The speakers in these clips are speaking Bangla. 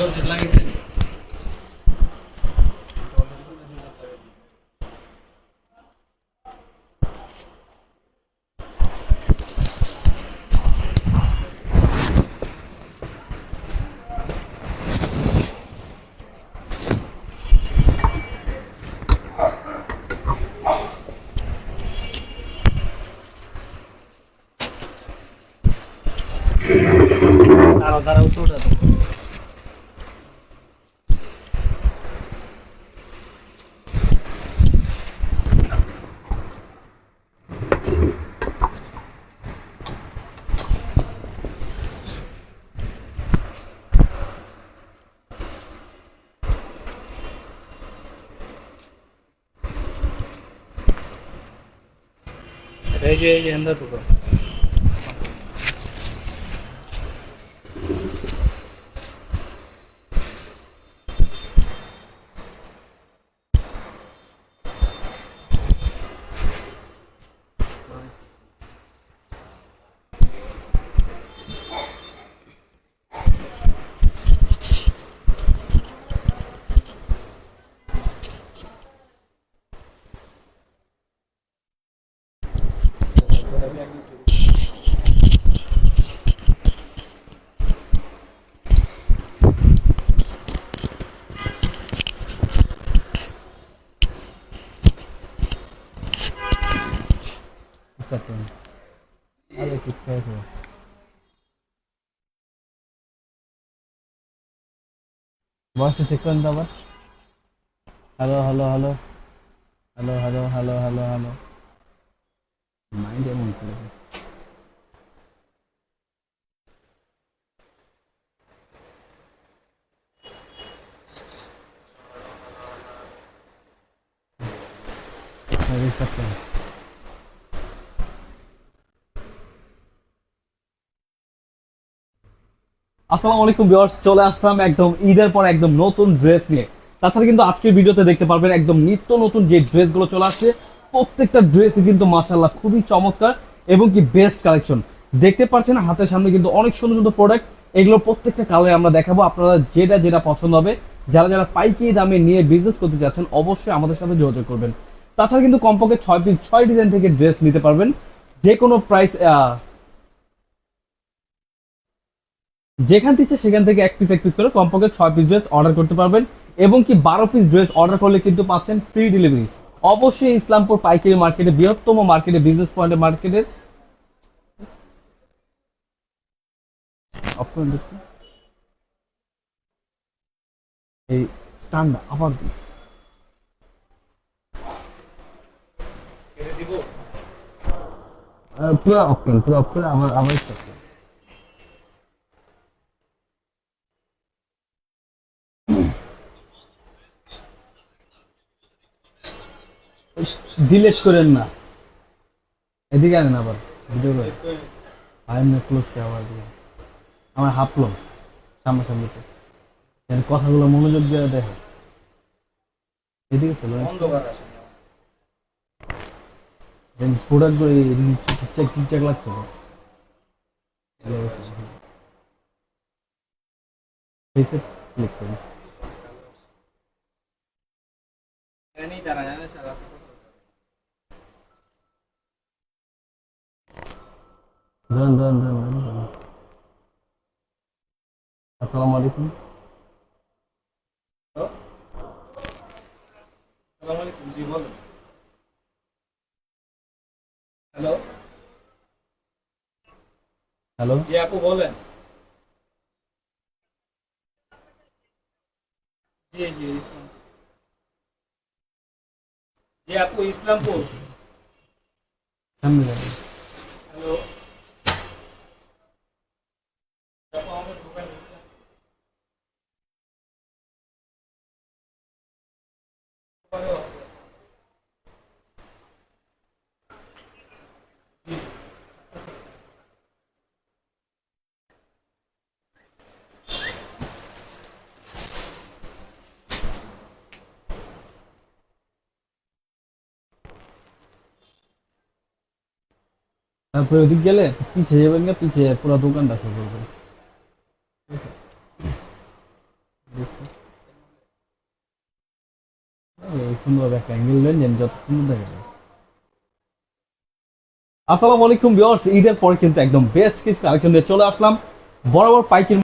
જળ લાગે dar autora. જય જય હિન્દ હતું Ого. Master check on the what? Hello, hello, hello. Hello, hello, hello, hello, hello. Mind your own color. Ahí está. আসসালামু আলাইকুম ভিউয়ার্স, চলে আসলাম একদম ঈদের পর একদম নতুন ড্রেস নিয়ে। তাছাড়া কিন্তু আজকের ভিডিওতে দেখতে পারবেন একদম নিত্য নতুন যে ড্রেসগুলো চলে আসছে, প্রত্যেকটা ড্রেসই কিন্তু মাশাআল্লাহ খুবই চমৎকার এবং কি বেস্ট কালেকশন দেখতে পাচ্ছেন হাতের সামনে কিন্তু অনেক সুন্দর সুন্দর প্রোডাক্ট এগুলো প্রত্যেকটা কালারে আমরা দেখাবো, আপনারা যেটা যেটা পছন্দ হবে, যারা যারা পাইকারি দামে নিয়ে বিজনেস করতে যাচ্ছেন অবশ্যই আমাদের সাথে যোগাযোগ করবেন। তাছাড়া কিন্তু কমপক্ষে ছয় পিস ছয় ডিজাইন থেকে ড্রেস নিতে পারবেন যে কোনো প্রাইস যেখান থেকে সেখান থেকে এক পিস এক পিস করে কমপক্ষে ছয় পিস ড্রেস অর্ডার করতে পারবেন এবং কি বারো পিস ড্রেস অর্ডার করলে কিন্তু পাচ্ছেন ফ্রি ডেলিভারি অবশ্যই ইসলামপুর পাইকারি মার্কেটে বৃহত্তম মার্কেটে বিজনেস পয়েন্টের মার্কেটের এই স্ট্যান্ড আবার পুরো অফ পুরো করে আমার আমার start করুন। ডিলেট করেন না। এদিকে আনেন আবার ভিডিও করে। আই এম ক্লোজ আবার দিকে আমার হাফলম সামনাসামনিতে। এর কথাগুলো মনোযোগ দিয়ে দেখো এদিকে চলো অন্ধকার আসে প্রোডাক্টগুলো ঠিকঠাক ঠিকঠাক লাগছে ফেসে ক্লিক করুন। नहीं ধরুন ধরুন ধরুন আসসালামু আলাইকুম সালাম আলাইকুম জি বলেন হ্যালো হ্যালো জি আপু বলেন জি জি ইসলাম জি আপু ইসলামপুর সামনে তারপরে ওদিক গেলে পিছিয়ে যাবেন না পিছিয়ে পুরো দোকানটা শুরু করবেন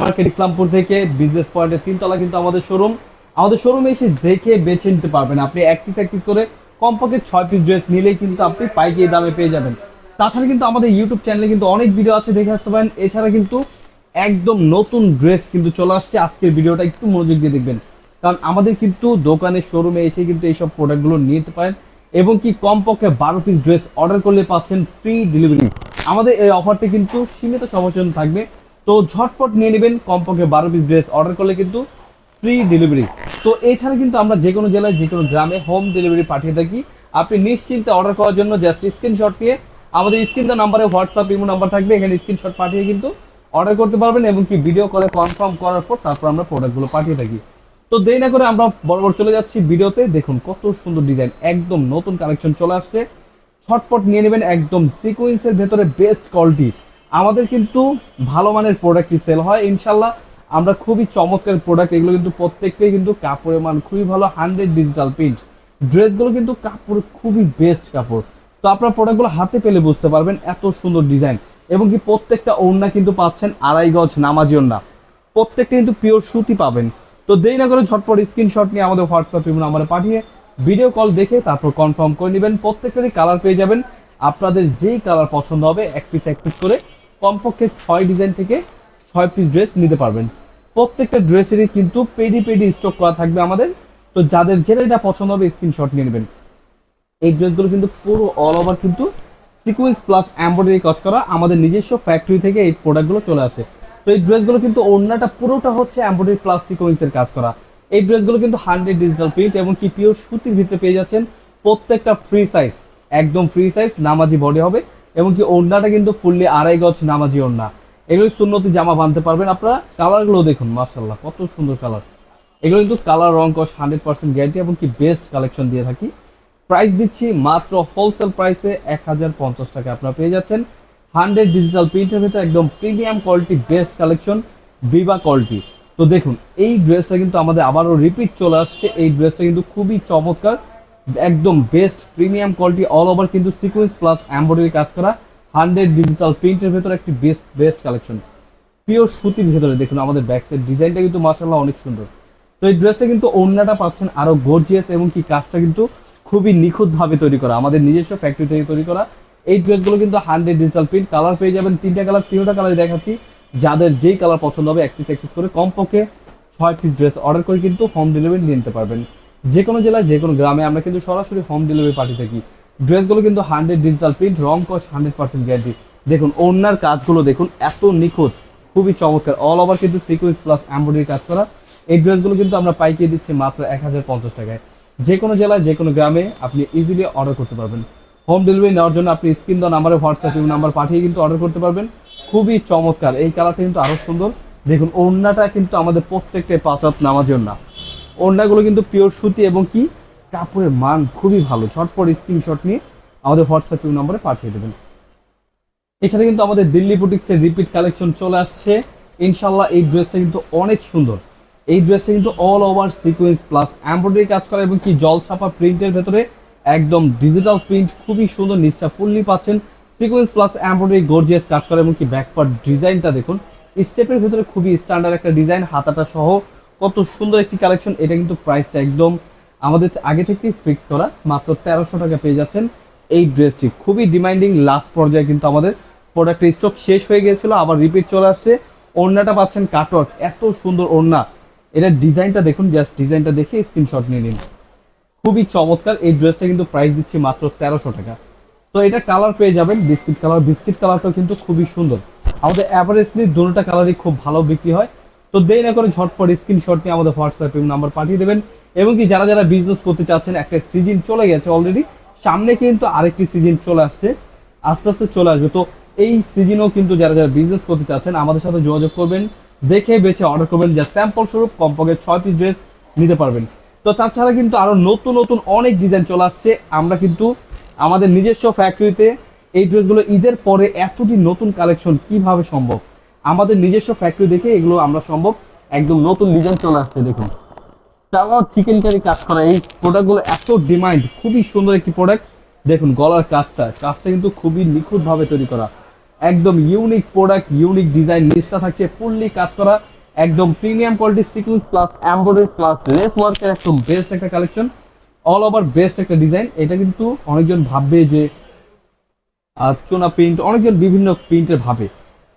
মার্কেট ইসলামপুর থেকে বিজনেস পয়েন্টের কিন্তু আমাদের শোরুম আমাদের এসে দেখে বেছে নিতে পারবেন। আপনি এক পিস এক পিস করে কমপক্ষে ছয় পিস ড্রেস নিলে কিন্তু আপনি পাইকারি দামে পেয়ে যাবেন। তাছাড়া কিন্তু আমাদের ইউটিউব চ্যানেলে কিন্তু অনেক ভিডিও আছে, দেখে আসতে পারেন। এছাড়া কিন্তু একদম নতুন ড্রেস কিন্তু চলে আসছে। আজকের ভিডিওটা একটু মনোযোগ দিয়ে দেখবেন। কারণ আমাদের কিন্তু দোকানে শোরুমে এসে কিন্তু এইসব প্রোডাক্টগুলো নিতে পারেন এবং কি কমপক্ষে বারো পিস ড্রেস অর্ডার করলে পাচ্ছেন ফ্রি ডেলিভারি আমাদের এই অফারটি কিন্তু সীমিত সময়ের জন্য থাকবে। তো ঝটপট নিয়ে নেবেন, কমপক্ষে বারো পিস ড্রেস অর্ডার করলে কিন্তু ফ্রি ডেলিভারি তো এছাড়া কিন্তু আমরা যে কোনো জেলায়, যে কোনো গ্রামে হোম ডেলিভারি পাঠিয়ে থাকি। আপনি নিশ্চিন্তে অর্ডার করার জন্য জাস্ট স্ক্রিনশট নিয়ে আমাদের স্ক্রিন নাম্বারে হোয়াটসঅ্যাপ, ইমো নাম্বার থাকবে, এখানে স্ক্রিনশট পাঠিয়ে কিন্তু অর্ডার করতে পারবেন এবং কি ভিডিও করে কনফার্ম করার পর তারপর আমরা প্রোডাক্টগুলো পাঠিয়ে থাকি। তো দেরি না করে আমরা বরাবর চলে যাচ্ছি ভিডিওতে দেখুন কত সুন্দর ডিজাইন একদম নতুন কালেকশন চলে আসছে। ছটপট নিয়ে নেবেন একদম সিকোয়েন্সের ভেতরে বেস্ট কোয়ালিটি আমাদের কিন্তু ভালো মানের প্রোডাক্টই সেল হয়, ইনশাল্লাহ। আমরা খুবই চমৎকার প্রোডাক্ট এগুলো কিন্তু প্রত্যেকটাই কিন্তু কাপড়ের মান খুবই ভালো হান্ড্রেড ডিজিটাল প্রিন্ট ড্রেসগুলো কিন্তু কাপড় খুবই বেস্ট কাপড়। তো আপনার প্রোডাক্টগুলো হাতে পেলে বুঝতে পারবেন এত সুন্দর ডিজাইন এবং কি প্রত্যেকটা ওড়না কিন্তু পাচ্ছেন আড়াই গজ নামাজি ওড়না। প্রত্যেকটা কিন্তু পিওর সুতি পাবেন। তো দেরি না করে ঝটপট স্ক্রিনশট নিয়ে আমাদের হোয়াটসঅ্যাপ নাম্বারে পাঠিয়ে ভিডিও কল দেখে তারপর কনফার্ম করে নেবেন। প্রত্যেকটারই কালার পেয়ে যাবেন। আপনাদের যেই কালার পছন্দ হবে, এক পিস এক পিস করে কমপক্ষে ছয় ডিজাইন থেকে ছয় পিস ড্রেস নিতে পারবেন। প্রত্যেকটা ড্রেসেরই কিন্তু পেডি পেডি স্টক করা থাকবে আমাদের। তো যাদের যেটা পছন্দ হবে স্ক্রিনশট নিয়ে নেবেন। এই ড্রেসগুলো কিন্তু পুরো অল ওভার কিন্তু সিকুয়েন্স প্লাস এমব্রয়ডারি কাজ করা আমাদের নিজস্ব ফ্যাক্টরি থেকে এই প্রোডাক্টগুলো চলে আসে। তো এই ড্রেসগুলো কিন্তু ওড়নাটা পুরোটা হচ্ছে এমব্রয়ডারি প্লাস সিকোয়েন্সের কাজ করা। এই ড্রেসগুলো কিন্তু হান্ড্রেড ডিজিটাল প্রিন্ট এবং কি পিওর সুতির ভিতরে পেয়ে যাচ্ছেন প্রত্যেকটা ফ্রি সাইজ একদম ফ্রি সাইজ নামাজি বডি হবে এবং কি ওড়নাটা কিন্তু ফুললি আড়াই গজ নামাজি ওড়না। এগুলো সুন্নতি জামা বানতে পারবেন আপনারা। কালারগুলো দেখুন মার্শাল্লাহ কত সুন্দর কালার এগুলো কিন্তু কালার রং, কস হান্ড্রেড পার্সেন্ট গ্যারান্টি এবং কি বেস্ট কালেকশন দিয়ে থাকি। প্রাইস দিচ্ছি মাত্র হোলসেল প্রাইসে এক হাজার পঞ্চাশ টাকা। আপনারা পেয়ে যাচ্ছেন হান্ড্রেড ডিজিটাল প্রিন্টের ভিতরে একদম premium quality best collection Biba quality তো দেখুন, এই ড্রেসটা কিন্তু আমাদের আবারও রিপিট চলে আসছে। এই ড্রেসটা কিন্তু খুবই চমৎকার, একদম best premium quality all over কিন্তু সিকোয়েন্স প্লাস এমব্রয়ডারি কাজ করা। হান্ড্রেড ডিজিটাল প্রিন্টের ভেতরে একটি বেস্ট বেস্ট কালেকশন পিওর সুতির ভেতরে দেখুন আমাদের ব্যাক সাইড ডিজাইনটা কিন্তু মার্শাল্লাহ অনেক সুন্দর। তো এই ড্রেসটা কিন্তু ওড়নাটা পাচ্ছেন আরও গর্জিয়াস এবং কি কাজটা কিন্তু খুবই নিখুঁতভাবে তৈরি করা, আমাদের নিজস্ব ফ্যাক্টরি থেকে তৈরি করা। এই ড্রেসগুলো কিন্তু হান্ড্রেড ডিজিটাল প্রিন্ট কালার পেয়ে যাবেন, তিনটা কালার তিনটা কালার দেখাচ্ছি। যাদের যেই কালার পছন্দ হবে, এক পিস এক পিস করে কমপক্ষে ছয় পিস ড্রেস অর্ডার করে কিন্তু হোম ডেলিভারি নিতে পারবেন। যে কোনো জেলায় যে কোনো গ্রামে আমরা কিন্তু সরাসরি হোম ডেলিভারি পাঠিয়ে থাকি। ড্রেসগুলো কিন্তু হান্ড্রেড ডিজিটাল প্রিন্ট রং কস হান্ড্রেড পার্সেন্ট গ্যারান্টি দেখুন ওনার কাজগুলো দেখুন, এত নিখুঁত, খুবই চমৎকার। অল ওভার কিন্তু সিকুয়েন্স প্লাস এমব্রয়ডারি কাজ করা। এই ড্রেসগুলো কিন্তু আমরা পাইকিয়ে দিচ্ছি মাত্র এক হাজার পঞ্চাশ টাকায়। যে কোনো জেলায় যে কোনো গ্রামে আপনি ইজিলি অর্ডার করতে পারবেন। হোম ডেলিভারি নেওয়ার জন্য আপনি স্ক্রিন দেওয়া নাম্বারে হোয়াটসঅ্যাপ ইউ নাম্বার পাঠিয়ে কিন্তু অর্ডার করতে পারবেন। খুবই চমৎকার। এই কালারটা কিন্তু আরও সুন্দর। দেখুন, ওড়নাটা কিন্তু আমাদের প্রত্যেকটা পাঁচাত নামাজের না। ওড়নাগুলো কিন্তু পিওর সুতি এবং কি? কাপড়ের মান খুবই ভালো। ঝটপট স্ক্রিনশট নিয়ে আমাদের হোয়াটসঅ্যাপ নাম্বারে পাঠিয়ে দেবেন। এছাড়া কিন্তু আমাদের দিল্লি বুটিক্সের রিপিট কালেকশন চলে আসছে। ইনশাল্লাহ এই ড্রেসটা কিন্তু অনেক সুন্দর। এই ড্রেসটা কিন্তু all over sequence plus embroidery কাজ করা এবং কি জল ছাপা প্রিন্টের ভেতরে একদম ডিজিটাল প্রিন্ট খুবই সুন্দর নিচটা ফুললি পাচ্ছেন। সিকোয়েন্স প্লাস এমব্রয়ডারি গর্জিয়াস কাজ করা এবং কি ব্যাকপার্ট ডিজাইনটা দেখুন। স্টেপের ভেতরে খুবই স্ট্যান্ডার্ড একটা ডিজাইন হাতাটা সহ কত সুন্দর একটি কালেকশন এটা কিন্তু প্রাইসটা একদম আমাদের আগে থেকেই ফিক্স করা, মাত্র তেরোশো টাকা পেয়ে যাচ্ছেন এই ড্রেসটি খুবই ডিমান্ডিং লাস্ট পর্যায়ে কিন্তু আমাদের প্রোডাক্টের স্টক শেষ হয়ে গিয়েছিল, আবার রিপিট চলে আসছে। ওড়নাটা পাচ্ছেন কাটওয়ার্ক এত সুন্দর ওড়না। এটার ডিজাইনটা দেখুন জাস্ট ডিজাইনটা দেখে স্ক্রিনশট নিয়ে নিন। খুবই চমৎকার, এই ড্রেসটা কিন্তু প্রাইস দিচ্ছি মাত্র তেরোশো টাকা। তো এটা কালার পেয়ে যাবেন বিস্কিট কালার বিস্কিট কালারটাও কিন্তু খুবই সুন্দর। আমাদের অ্যাভারেজলি দুটোটা কালারই খুব ভালো বিক্রি হয়। তো দেরি না করে ঝটপট স্ক্রিনশট নিয়ে আমাদের হোয়াটসঅ্যাপে নাম্বার পাঠিয়ে দেবেন। এবং কি যারা যারা বিজনেস করতে চাচ্ছেন, একটা সিজন চলে গেছে অলরেডি সামনে কিন্তু আরেকটি সিজন চলে আসছে, আস্তে আস্তে চলে আসবে। তো এই সিজনও কিন্তু যারা যারা বিজনেস করতে চাচ্ছেন, আমাদের সাথে যোগাযোগ করবেন। দেখে বেছে অর্ডার করবেন, যা স্যাম্পল স্বরূপ কমপক্ষে ছয় পিস ড্রেস নিতে পারবেন। তো তাছাড়া কিন্তু আরও নতুন নতুন অনেক ডিজাইন চলে আসছে। আমরা কিন্তু আমাদের নিজস্ব ফ্যাক্টরিতে এই ড্রেসগুলো ঈদের পরে এতটি নতুন কালেকশন কীভাবে সম্ভব? আমাদের নিজস্ব ফ্যাক্টরি দেখে এগুলো আমরা সম্ভব। একদম নতুন ডিজাইন চলে আসছে, দেখুন। তাও চিকেন কারি কাজ করা, এই প্রোডাক্টগুলো এত ডিমান্ড খুবই সুন্দর একটি প্রোডাক্ট দেখুন, গলার কাজটা কাজটা কিন্তু খুবই নিখুঁতভাবে তৈরি করা। একদম ইউনিক প্রোডাক্ট ইউনিক ডিজাইন নিচটা থাকছে ফুললি কাজ করা, একদম premium quality sequence plus embroidery plus lace ওয়ার্কের একদম বেস্ট একটা কালেকশন অল ওভার বেস্ট একটা ডিজাইন এটা কিন্তু অনেকজন ভাববে যে চোনা প্রিন্ট অনেকজন বিভিন্ন প্রিন্টের ভাবে।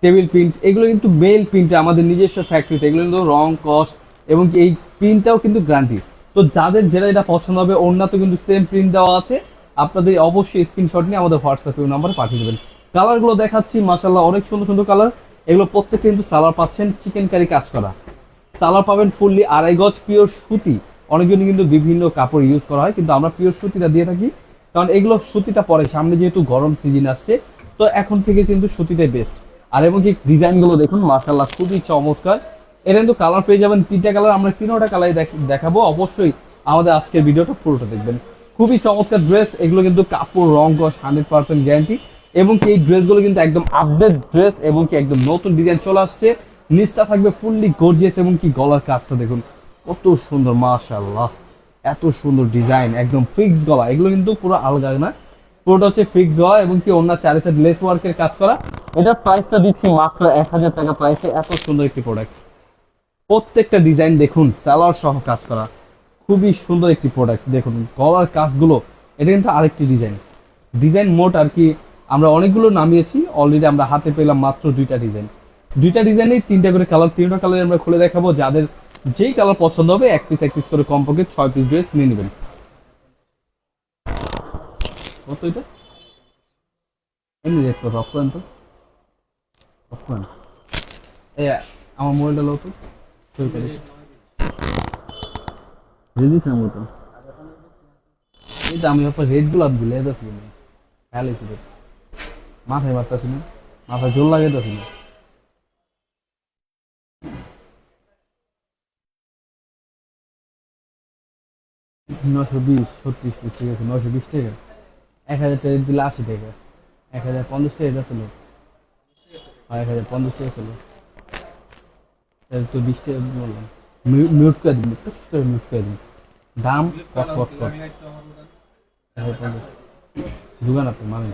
টেবিল প্রিন্ট এগুলো কিন্তু মেল প্রিন্টে আমাদের নিজস্ব ফ্যাক্টরিতে এগুলো কিন্তু রং কস্ট এবং এই প্রিন্টটাও কিন্তু গ্যারান্টি তো যাদের যেটা এটা পছন্দ হবে অন্যতে কিন্তু সেম প্রিন্ট দেওয়া আছে। আপনাদের অবশ্যই স্ক্রিনশট নিয়ে আমাদের হোয়াটসঅ্যাপে নাম্বার পাঠিয়ে দেবেন। কালারগুলো দেখাচ্ছি মাসাল্লাহ অনেক সুন্দর সুন্দর কালার এগুলো প্রত্যেকটা কিন্তু সালার পাচ্ছেন চিকেন কারি কাজ করা। সালার পাবেন ফুললি আড়াই গজ পিওর সুতি। অনেকজন কিন্তু বিভিন্ন কাপড় ইউজ করা হয়, কিন্তু আমরা পিওর সুতিটা দিয়ে থাকি। কারণ এগুলো সুতিটা পরে, সামনে যেহেতু গরম সিজন আসছে, তো এখন থেকে কিন্তু সুতিটাই বেস্ট আর এবং কি ডিজাইনগুলো দেখুন মার্শাল্লাহ খুবই চমৎকার। এটা কিন্তু কালার পেয়ে যাবেন, তিনটা কালার আমরা তিনোটা কালার দেখাবো। অবশ্যই আমাদের আজকের ভিডিওটা পুরোটা দেখবেন। খুবই চমৎকার ড্রেস এগুলো কিন্তু কাপড়, রং কস হান্ড্রেড পার্সেন্ট গ্যারান্টি এবং কি এই ড্রেসগুলো কিন্তু একদম আপডেট ড্রেস এবং কি একদম নতুন ডিজাইন চলে আসছে। নিচটা থাকবে ফুললি গর্জিয়াস এবং কি গলার কাজটা দেখুন, কত সুন্দর, মাশাআল্লাহ। এত সুন্দর ডিজাইন একদম ফিক্স গলা। এগুলো কিন্তু পুরো আলগা না। পুরোটা হচ্ছে ফিক্স গলা এবং কি অন্য চারি সাইড লেস ওয়ার্কের কাজ করা। এটার প্রাইসটা দিচ্ছি মাত্র এক হাজার টাকা। প্রাইসে এত সুন্দর একটি প্রোডাক্ট প্রত্যেকটা ডিজাইন দেখুন সালোয়ার সহ কাজ করা। খুবই সুন্দর একটি প্রোডাক্ট দেখুন, গলার কাজগুলো, এটা কিন্তু আরেকটি ডিজাইন ডিজাইন মোট আর কি আমরা অনেকগুলো নামিয়েছি অলরেডি আমরা হাতে পেলাম মাত্র দুইটা ডিজাইন দুইটা ডিজাইনেই তিনটা করে কালার তিনটা কালার আমরা খুলে দেখাবো। যাদের যেই কালার পছন্দ হবে, এক পিস এক পিস করে কমপক্ষে ছয় পিস ড্রেস নিয়ে নেবেন। এটা? অফ করেন তো। আমার মোবাইলটা লো তো সই করে। রেডিস এই তো আমি আপনার খেয়াল হয়েছে মাথায় মারতেছি না মাথায় জোর লাগে না নশো বিশ, ছত্রিশ পিস ঠিক আছে নশো বিশ টাকা এক হাজার টাকা দিলে আশি টাকা, এক হাজার পঞ্চাশ টাকা এটা ছিল এক হাজার পঞ্চাশ টাকা ছিল তাহলে তো বিশ টাকা বললাম। মিউট করে দিন একটু করে মিউট করে দিন দাম কট কট কট। দুগান আপনি মানে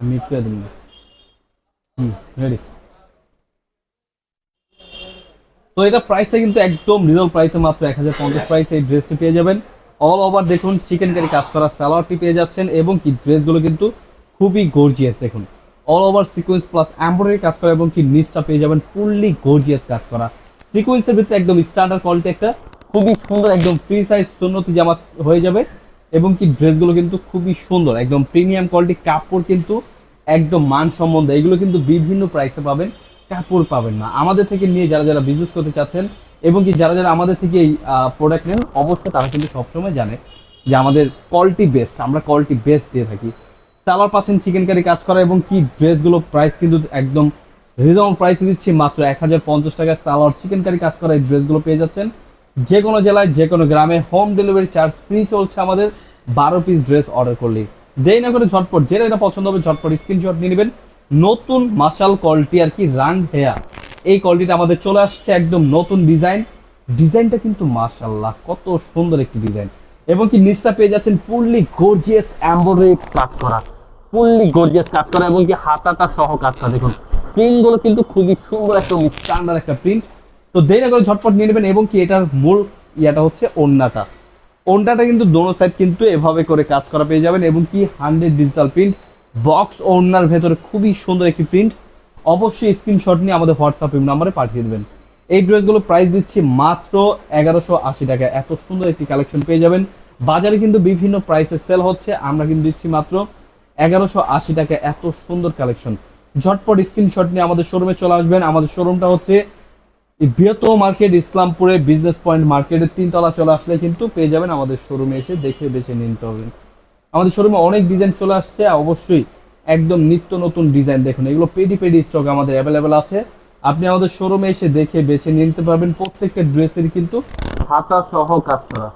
মিউট করে দিন হুম রেডি তো এটা প্রাইসটা কিন্তু একদম রিজল প্রাইসে মাত্র এক হাজার এই ড্রেসটি পেয়ে যাবেন। অল ওভার দেখুন চিকেন কারি কাজ করা সালোয়ারটি পেয়ে যাচ্ছেন এবং কি ড্রেসগুলো কিন্তু খুবই গর্জিয়াস দেখুন। All over sequence plus embroidery কাজ করা এবং কি নিচটা পেয়ে যাবেন ফুললি গর্জিয়াস কাজ করা। সিকোয়েন্সের ভিতরে একদম স্ট্যান্ডার্ড কোয়ালিটি একটা, খুবই সুন্দর, একদম ফ্রি সাইজ সুন্নতি জামা হয়ে যাবে। এবং কি ড্রেসগুলো কিন্তু খুবই সুন্দর, একদম প্রিমিয়াম কোয়ালিটি কাপড় কিন্তু একদম মান সম্বন্ধে এগুলো কিন্তু বিভিন্ন প্রাইসে পাবেন, কাপড় পাবেন না। আমাদের থেকে নিয়ে যারা যারা বিজনেস করতে চাচ্ছেন এবং কি যারা যারা আমাদের থেকে এই প্রোডাক্ট নেন, অবশ্যই তারা কিন্তু সবসময় জানে যে আমাদের কোয়ালিটি বেস্ট আমরা কোয়ালিটি বেস্ট দিয়ে থাকি। সালোয়ার পাচ্ছেন চিকেন কারি কাজ করা এবং কি ড্রেসগুলো প্রাইস কিন্তু একদম রিজনেবল প্রাইসে দিচ্ছি, মাত্র এক হাজার পঞ্চাশ টাকায় সালোয়ার চিকেন কারি কাজ করা এই ড্রেসগুলো পেয়ে যাচ্ছেন। যে কোনো জেলায় যে কোনো গ্রামে হোম ডেলিভারি চার্জ ফ্রি চলছে আমাদের। বারো পিস ড্রেস অর্ডার করলেই। দেরি না করে ঝটপট, যেটা এটা পছন্দ হবে ঝটপট স্ক্রিনশট নিয়ে নেবেন। নতুন মাসাল কলটি আর কি রাং হেয়া এই কোয়ালিটিটা আমাদের চলে আসছে একদম নতুন ডিজাইন ডিজাইনটা কিন্তু মাশাল্লাহ কত সুন্দর একটি ডিজাইন এবং কি নিচটা পেয়ে যাচ্ছেন ফুললি গর্জিয়াস এমব্রয়ডারি কাজ করা। ফুললি গর্জিয়াস কাজ করা এবং কি হাতাটা সহ কাজটা দেখুন। প্রিন্টগুলো কিন্তু খুবই সুন্দর একটা স্ট্যান্ডার্ড একটা প্রিন্ট তো দেরি করে ঝটপট নিয়ে নেবেন এবং কি এটার মূল ইয়াটা হচ্ছে ওন্নাটা। ওন্নাটা কিন্তু দোনো সাইড কিন্তু এভাবে করে কাজ করা পেয়ে যাবেন এবং কি হান্ড্রেড ডিজিটাল প্রিন্ট বক্স ওনার ভেতরে খুবই সুন্দর একটি প্রিন্ট অবশ্যই স্ক্রিনশট নিয়ে আমাদের হোয়াটসঅ্যাপ নাম্বারে পাঠিয়ে দেবেন। এই ড্রেসগুলো প্রাইস দিচ্ছি মাত্র এগারোশো আশি টাকা। এত সুন্দর একটি কালেকশন পেয়ে যাবেন। বাজারে কিন্তু বিভিন্ন প্রাইসে সেল হচ্ছে। আমরা কিন্তু দিচ্ছি মাত্র এগারোশো আশি টাকা। এত সুন্দর কালেকশন ঝটপট স্ক্রিনশট নিয়ে আমাদের শোরুমে চলে আসবেন। আমাদের শোরুমটা হচ্ছে বৃহত্তম মার্কেট ইসলামপুরে বিজনেস পয়েন্ট মার্কেটের তিনতলা চলে আসলে কিন্তু পেয়ে যাবেন আমাদের শোরুমে এসে দেখে বেছে নিতে হবে। আমাদের শোরুমে অনেক ডিজাইন চলে আসছে, অবশ্যই একদম নিত্য নতুন ডিজাইন দেখুন। এগুলো পেডি পেডি স্টক আমাদের অ্যাভেলেবেল আছে। আপনি আমাদের শোরুমে এসে দেখে বেছে নিতে পারবেন প্রত্যেকটা ড্রেসের কিন্তু হাতা সহ কাজ করা।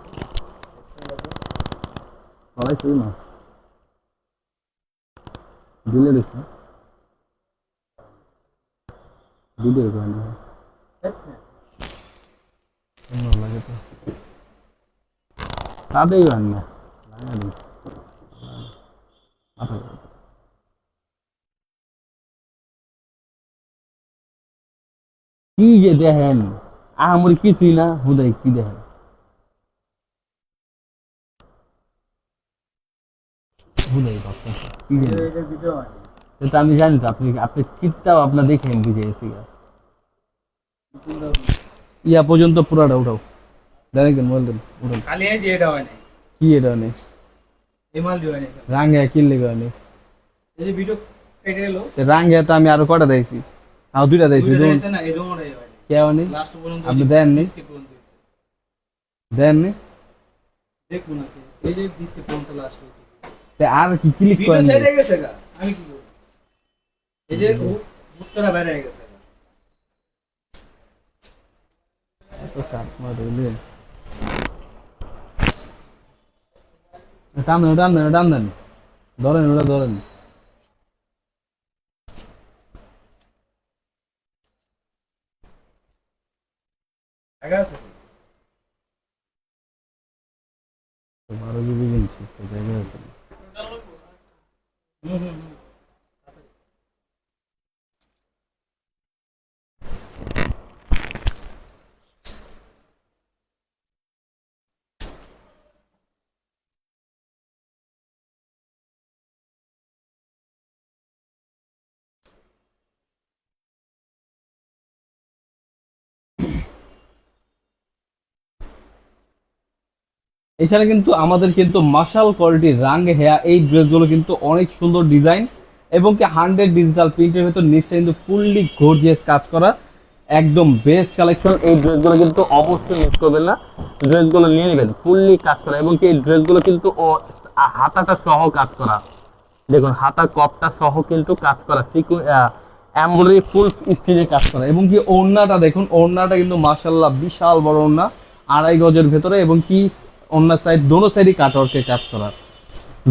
দিলে দেখুন। লাগে তো তাতেই পারেন না। কি যে দেখেন আমার কিছুই না হুদাই কি দেখেন। হুদাই কি হয় আমি জানি তো আপনি আপনি কিটটাও আপনার দেখেন বুঝে গেছি ইয়া পর্যন্ত পুরাটা উঠাও। দেখেন মোবাইল দেন উঠান খালি আছে এটা হয় নাই। কি এটা নেই? এমাল দিয়ে হয় নাই রাঙ্গে কিনলে গেলে এই যে ভিডিও কেটে এলো। রাঙ্গে তো আমি আরও কটা দিয়েছি আর দুইটা দিয়েছি দুইটা না? এরকম হয় নাই। কেউ নেই। লাস্ট পর্যন্ত আপনি পর্যন্ত হয়েছে। দেন নি। দেখুন না এই যে বিস্কিট পর্যন্ত লাস্ট হয়েছে। তে আর কি ক্লিক করেন ভিডিও ছেড়ে গেছে গা। আমি কি করব? এই যে উত্তরা বেড়ে গেছে। গা। তো কাট টান দেন টান দেন টান দেন ধরেন ওটা ধরেন বারো জিবি কিনছি তো জায়গা আছে হুম হুম হুম। এছাড়া কিন্তু আমাদের কিন্তু মার্শাল কোয়ালিটির রাং হেয়া এই ড্রেসগুলো কিন্তু অনেক সুন্দর ডিজাইন এবং কি হান্ড্রেড ডিজিটাল প্রিন্টের ভেতর নিচটা কিন্তু ফুললি গর্জিয়াস কাজ করা, একদম বেস্ট কালেকশন এই ড্রেসগুলো কিন্তু অবশ্যই মিস করবেন না। ড্রেসগুলো নিয়ে নেবেন ফুললি কাজ করা। এবং কি এই ড্রেসগুলো কিন্তু হাতাটা সহ কাজ করা। দেখুন, হাতা কপটা সহ কিন্তু কাজ করা। এমব্রয়ডারি ফুল স্টিচে কাজ করা। এবং কি ওড়নাটা দেখুন, ওড়নাটা কিন্তু মার্শাল্লাহ বিশাল বড় ওড়না, আড়াই গজের ভেতরে। এবং কি ওড়নার সাইড দোনো সাইডই কাটওয়ার্কে কাজ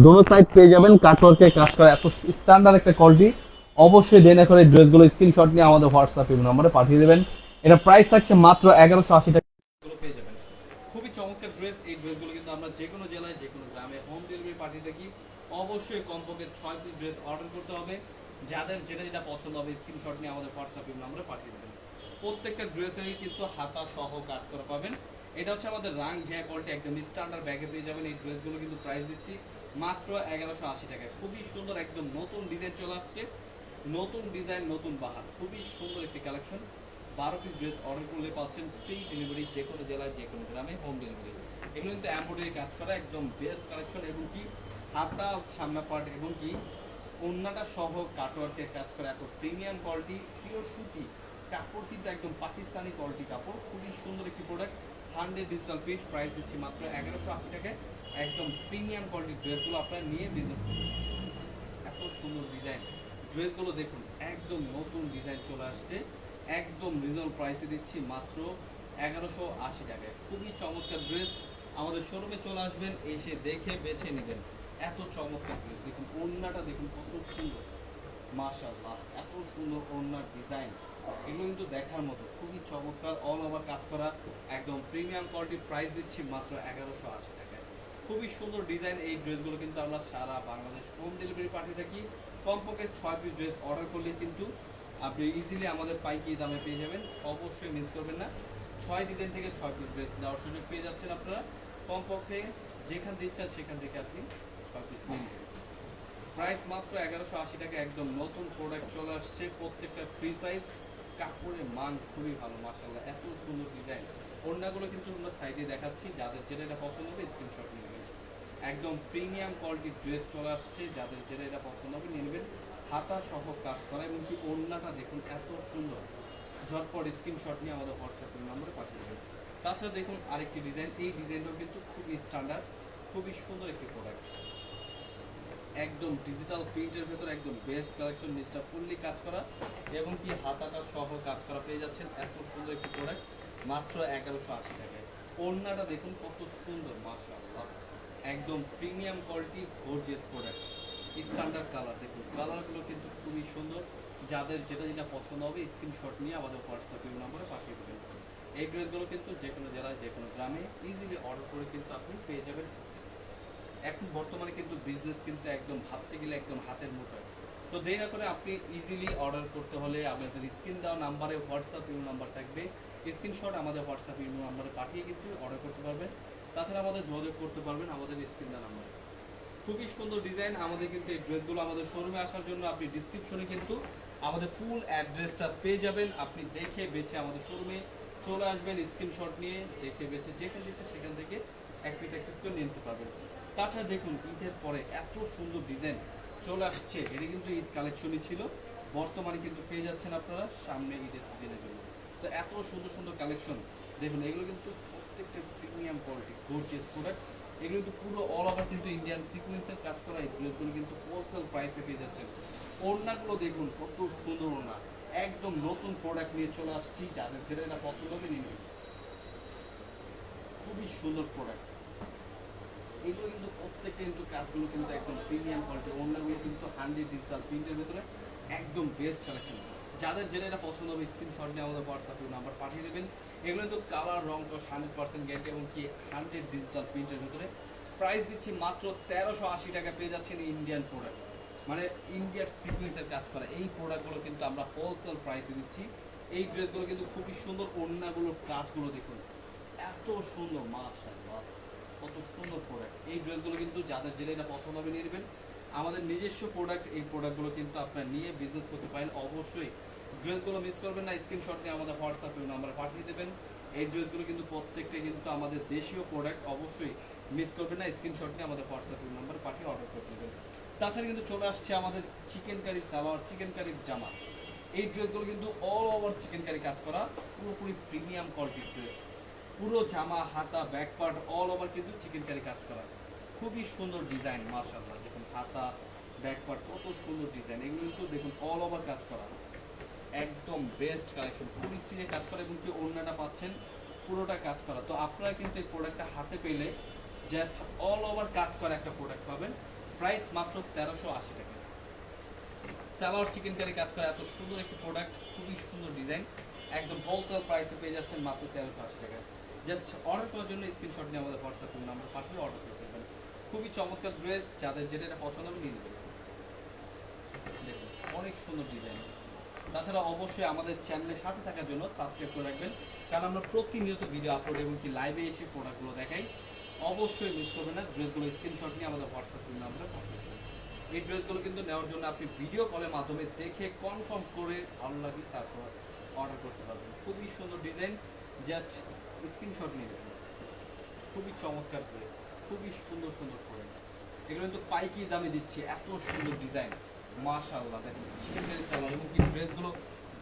দোনো সাইড পেয়ে যাবেন কাটওয়ার্কে কাজ করা এত স্ট্যান্ডার্ড একটা কোয়ালিটি অবশ্যই ড্রেসগুলো স্ক্রিনশট নিয়ে আমাদের হোয়াটসঅ্যাপ নাম্বারে পাঠিয়ে দেবেন। এটা প্রাইস থাকছে মাত্র এগারোশো আশি টাকা। খুবই চমৎকার ড্রেস এই ড্রেসগুলো কিন্তু আমরা যে কোনো জেলায়, যে কোনো গ্রামে হোম ডেলিভারি পাঠিয়ে থাকি। অবশ্যই কমপক্ষে ছয় পিস ড্রেস অর্ডার করতে হবে। যাদের যেটা যেটা পছন্দ হবে স্ক্রিনশট নিয়ে আমাদের হোয়াটসঅ্যাপ নম্বরে পাঠিয়ে দেবেন। প্রত্যেকটা ড্রেসেরই কিন্তু হাতা সহ কাজ করা পাবেন। এটা হচ্ছে আমাদের রাং ঘিয়া কোয়ালিটি একদম স্ট্যান্ডার্ড ব্যাগে পেয়ে যাবেন, এই ড্রেসগুলো কিন্তু প্রাইস দিচ্ছি মাত্র এগারোশো আশি টাকায়। খুবই সুন্দর একদম নতুন ডিজাইন চলে আসছে। নতুন ডিজাইন নতুন বাহার। খুবই সুন্দর একটি কালেকশন বারো পিস ড্রেস অর্ডার করলে পাচ্ছেন ফ্রি ডেলিভারি যে কোনো জেলায়, যে কোনো গ্রামে হোম ডেলিভারি এগুলো কিন্তু এমব্রয়ডারি কাজ করা একদম বেস্ট কালেকশন এবং কি হাতা, সামনা পার্ট এবং কি অন্যটা সহ কাটওয়ার্কের কাজ করা। এত প্রিমিয়াম কোয়ালিটি পিওর সুতি। কাপড় কিন্তু একদম পাকিস্তানি কোয়ালিটি কাপড়। খুবই সুন্দর একটি product hundred digital piece price দিচ্ছি মাত্র এগারোশো আশি টাকায়। একদম প্রিমিয়াম কোয়ালিটির ড্রেসগুলো আপনারা নিয়ে বিজনেস করুন এত সুন্দর ডিজাইন ড্রেসগুলো দেখুন, একদম নতুন ডিজাইন চলে আসছে। একদম রিজনেবল প্রাইসে দিচ্ছি মাত্র এগারোশো আশি টাকায়। খুবই চমৎকার ড্রেস আমাদের শোরুমে চলে আসবেন, এসে দেখে বেছে নেবেন। এত চমৎকার ড্রেস দেখুন, ওড়নাটা দেখুন কত সুন্দর। মাশাআল্লাহ, এত সুন্দর ওড়নার ডিজাইন এগুলো কিন্তু দেখার মতো। খুবই চমৎকার অল ওভার কাজ করা, একদম প্রিমিয়াম কোয়ালিটির প্রাইস দিচ্ছি মাত্র এগারোশো আশি টাকায়। খুবই সুন্দর ডিজাইন এই ড্রেসগুলো কিন্তু আমরা সারা বাংলাদেশ হোম ডেলিভারি পাঠিয়ে থাকি। কমপক্ষে ছয় পিস ড্রেস অর্ডার করলে কিন্তু আপনি ইজিলি আমাদের পাইকারি দামে পেয়ে যাবেন। অবশ্যই মিস করবেন না। ছয় ডিজাইন থেকে ছয় পিস ড্রেস দেওয়ার সুযোগ পেয়ে যাচ্ছেন আপনারা। কমপক্ষে যেখান থেকে সেখান থেকে আপনি ছয় পিস নিয়ে প্রাইস মাত্র এগারোশো আশি টাকা একদম নতুন প্রোডাক্ট চলে আসছে প্রত্যেকটা ফ্রি সাইজ কাপড়ের মান খুবই ভালো মাসাল্লাহ এত সুন্দর ডিজাইন ওড়নাগুলো কিন্তু আমরা সাইডে দেখাচ্ছি, যাদের যেটা এটা পছন্দ হবে স্ক্রিনশট নেবেন। একদম প্রিমিয়াম কোয়ালিটির ড্রেস চলে আসছে, যাদের যেটা এটা পছন্দ হবে নেবেন। হাতা সহ কাজ করা এবং কি ওড়নাটা দেখুন এত সুন্দর। ঝটপট স্ক্রিনশট নিয়ে আমাদের হোয়াটসঅ্যাপ নম্বরে পাঠিয়ে দেবেন। তাছাড়া দেখুন আরেকটি ডিজাইন এই ডিজাইনটাও কিন্তু খুবই স্ট্যান্ডার্ড খুবই সুন্দর একটি প্রোডাক্ট একদম ডিজিটাল প্রিন্টের ভেতর একদম বেস্ট কালেকশন নিচটা ফুললি কাজ করা এবং কি হাতাটা সহ কাজ করা পেয়ে যাচ্ছেন এত সুন্দর একটি প্রোডাক্ট মাত্র এগারোশো আশি টাকায়। ওড়নাটা দেখুন কত সুন্দর, মাশাআল্লাহ। একদম premium quality gorgeous product standard colour দেখুন কালারগুলো কিন্তু খুবই সুন্দর। যাদের যেটা যেটা পছন্দ হবে স্ক্রিনশট নিয়ে আমাদের হোয়াটসঅ্যাপ নম্বরে পাঠিয়ে দেবেন। এই ড্রেসগুলো কিন্তু যে কোনো জেলায় যে কোনো গ্রামে ইজিলি অর্ডার করে কিন্তু আপনি পেয়ে যাবেন। এখন বর্তমানে কিন্তু বিজনেস কিন্তু একদম ভাবতে গেলে একদম হাতের মুঠোয়। তো দেরি না করে আপনি ইজিলি অর্ডার করতে হলে আপনাদের স্ক্রিন দেওয়া নাম্বারে হোয়াটসঅ্যাপ ইউ নাম্বার থাকবে। স্ক্রিনশট আমাদের হোয়াটসঅ্যাপ ইউ নাম্বারে পাঠিয়ে কিন্তু অর্ডার করতে পারবেন। তাছাড়া আমাদের যোগাযোগ করতে পারবেন আমাদের স্ক্রিন দেওয়া নাম্বারে খুবই সুন্দর ডিজাইন আমাদের কিন্তু এই ড্রেসগুলো আমাদের শোরুমে আসার জন্য আপনি ডিসক্রিপশনে কিন্তু আমাদের ফুল অ্যাড্রেসটা পেয়ে যাবেন। আপনি দেখে বেছে আমাদের শোরুমে চলে আসবেন স্ক্রিনশট নিয়ে দেখে বেছে যেখানে দিচ্ছে সেখান থেকে এক পিস এক পিস করে নিতে পারবেন। তাছাড়া দেখুন, ঈদের পরে এত সুন্দর ডিজাইন চলে আসছে। এটা কিন্তু ঈদ কালেকশনই ছিল। বর্তমানে কিন্তু পেয়ে যাচ্ছেন আপনারা সামনে ঈদের সিজনের জন্য। তো এত সুন্দর সুন্দর কালেকশন দেখুন, এগুলো কিন্তু প্রত্যেকটা প্রিমিয়াম কোয়ালিটি গর্জিয়াস প্রোডাক্ট এগুলো কিন্তু পুরো অল ওভার কিন্তু ইন্ডিয়ান সিকুয়েন্সের কাজ করা এই ড্রেসগুলো কিন্তু হোলসেল প্রাইসে পেয়ে যাচ্ছেন। ওড়নাগুলো দেখুন, কত সুন্দর ওড়না। একদম নতুন প্রোডাক্ট নিয়ে চলে আসছি। যাদের যেটা এটা পছন্দ হবে নিয়ে খুবই সুন্দর প্রোডাক্ট এগুলো কিন্তু প্রত্যেকটা কিন্তু কাজগুলো কিন্তু একদম প্রিমিয়াম কোয়ালিটি ওড়নাগুলো কিন্তু হান্ড্রেড ডিজিটাল প্রিন্টের ভেতরে একদম বেস্ট কালেকশন যাদের যেটা এটা পছন্দ হবে স্ক্রিনশট নিয়ে আমাদের হোয়াটসঅ্যাপে নাম্বার পাঠিয়ে দেবেন। এগুলো কিন্তু কালার রং তো হান্ড্রেড পার্সেন্ট গ্যারান্টি এবং কি হান্ড্রেড ডিজিটাল প্রিন্টের ভিতরে। প্রাইস দিচ্ছি মাত্র তেরোশো আশি টাকা পেয়ে যাচ্ছেন ইন্ডিয়ান প্রোডাক্ট মানে ইন্ডিয়ার সিকুয়েন্সের কাজ করা। এই প্রোডাক্টগুলো কিন্তু আমরা হোলসেল প্রাইসে দিচ্ছি। এই ড্রেসগুলো কিন্তু খুবই সুন্দর। ওড়নাগুলোর কাজগুলো দেখুন। এত সুন্দর, মাশাআল্লাহ। কত সুন্দর প্রোডাক্ট এই ড্রেসগুলো কিন্তু যাদের যেটা এটা পছন্দ হবে নিয়ে নেবেন। আমাদের নিজস্ব প্রোডাক্ট এই প্রোডাক্টগুলো কিন্তু আপনারা নিয়ে বিজনেস করতে পারেন। অবশ্যই ড্রেসগুলো মিস করবেন না স্ক্রিনশট নিয়ে আমাদের হোয়াটসঅ্যাপে নাম্বার পাঠিয়ে দেবেন। এই ড্রেসগুলো কিন্তু প্রত্যেকটা কিন্তু আমাদের দেশীয় প্রোডাক্ট অবশ্যই মিস করবেন না স্ক্রিনশট নিয়ে আমাদের হোয়াটসঅ্যাপে নাম্বার পাঠিয়ে অর্ডার করে দেবেন তাছাড়া কিন্তু চলে আসছে আমাদের চিকেন কারি সালোয়ার চিকেন কারির জামা। এই ড্রেসগুলো কিন্তু অল ওভার চিকেন কারি কাজ করা, পুরোপুরি প্রিমিয়াম কোয়ালিটির ড্রেস পুরো জামা, হাতা ব্যাক পার্ট অল ওভার কিন্তু চিকেন কারি কাজ করা। খুবই সুন্দর ডিজাইন মাশাআল্লাহ। দেখুন, হাতা ব্যাক পার্ট কত সুন্দর ডিজাইন এগুলো কিন্তু দেখুন অল ওভার কাজ করা। একদম বেস্ট কালেকশন ফুল স্টিচে কাজ করা এবং কি ওড়নাটা পাচ্ছেন, পুরোটা কাজ করা। তো আপনারা কিন্তু এই প্রোডাক্টটা হাতে পেলে জাস্ট অল ওভার কাজ করা একটা প্রোডাক্ট পাবেন। প্রাইস মাত্র তেরোশো আশি টাকা। স্যালোয়ার চিকেন কারি কাজ করা, এত সুন্দর একটি প্রোডাক্ট খুবই সুন্দর ডিজাইন একদম হোলসেল প্রাইসে পেয়ে যাচ্ছেন মাত্র তেরোশো আশি টাকা। জাস্ট অর্ডার করার জন্য স্ক্রিনশট নিয়ে আমাদের হোয়াটসঅ্যাপ নাম্বার পাঠিয়ে অর্ডার করতে পারেন খুবই চমৎকার ড্রেস যাদের যেটা পছন্দ হবে নিয়ে দেখুন, অনেক সুন্দর ডিজাইন তাছাড়া অবশ্যই আমাদের চ্যানেলের সাথে থাকার জন্য সাবস্ক্রাইব করে রাখবেন। কারণ আমরা প্রতিনিয়ত ভিডিও আপলোড এবং কি লাইভে এসে প্রোডাক্টগুলো দেখাই। অবশ্যই মিস করবেন না ড্রেসগুলো স্ক্রিনশট নিয়ে আমাদের হোয়াটসঅ্যাপ নাম্বারে পাঠিয়ে দেবেন। এই ড্রেসগুলো কিন্তু নেওয়ার জন্য আপনি ভিডিও কলের মাধ্যমে দেখে কনফার্ম করে ভালো লাগে তারপর অর্ডার করতে পারবেন। খুবই সুন্দর ডিজাইন জাস্ট স্ক্রিনশট নিয়ে দেবেন খুবই চমৎকার ড্রেস খুবই সুন্দর সুন্দর করে এগুলো কিন্তু পাইকি দামে দিচ্ছি, এত সুন্দর ডিজাইন মাশাআল্লাহ দেখুন চিকেন ড্রেস এবং কি ড্রেসগুলো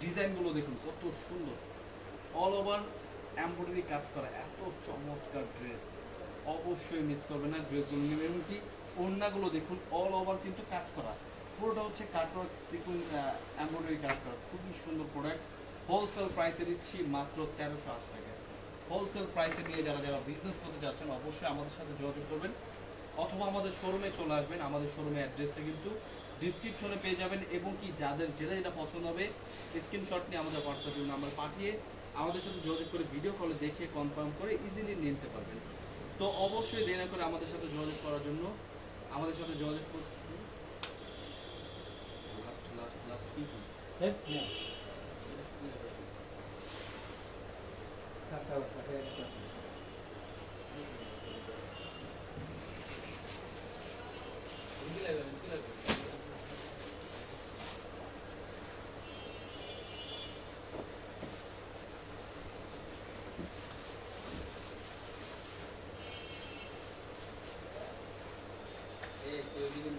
ডিজাইনগুলো দেখুন, কত সুন্দর। অল ওভার এমব্রয়ডারি কাজ করা, এত চমৎকার ড্রেস অবশ্যই মিস করবে না ড্রেসগুলো নেবে। এবং কি, ওড়নাগুলো দেখুন অল ওভার কিন্তু কাজ করা। পুরোটা হচ্ছে কাটওয়ার্ক সিকুন এমব্রয়ডারি কাজ করা। খুবই সুন্দর প্রোডাক্ট হোলসেল প্রাইসে দিচ্ছি মাত্র তেরোশো আশি টাকা। হোলসেল প্রাইসে নিয়ে যারা যারা বিজনেস করতে যাচ্ছেন, অবশ্যই আমাদের সাথে যোগাযোগ করবেন। অথবা আমাদের শোরুমে চলে আসবেন। আমাদের শোরুমে অ্যাড্রেসটা কিন্তু ডিসক্রিপশনে পেয়ে যাবেন এবং কি যাদের যেটা যেটা পছন্দ হবে স্ক্রিনশট নিয়ে আমাদের হোয়াটসঅ্যাপে নাম্বার পাঠিয়ে আমাদের সাথে যোগাযোগ করে ভিডিও কলে দেখে কনফার্ম করে ইজিলি নিতে পারবেন। তো অবশ্যই দেরি করে আমাদের সাথে যোগাযোগ করার জন্য আমাদের সাথে যোগাযোগ করতে লাস্ট লাস্ট লাস্ট কি কি? হ্যাঁ না সেটা শুনে যাবে। কাটা কাটা একটা কি লাগবে কি লাগবে এই কেউ যদি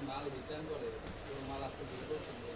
মাল রিটার্ন করে কোনো মাল আপনি দিতে মাল পরে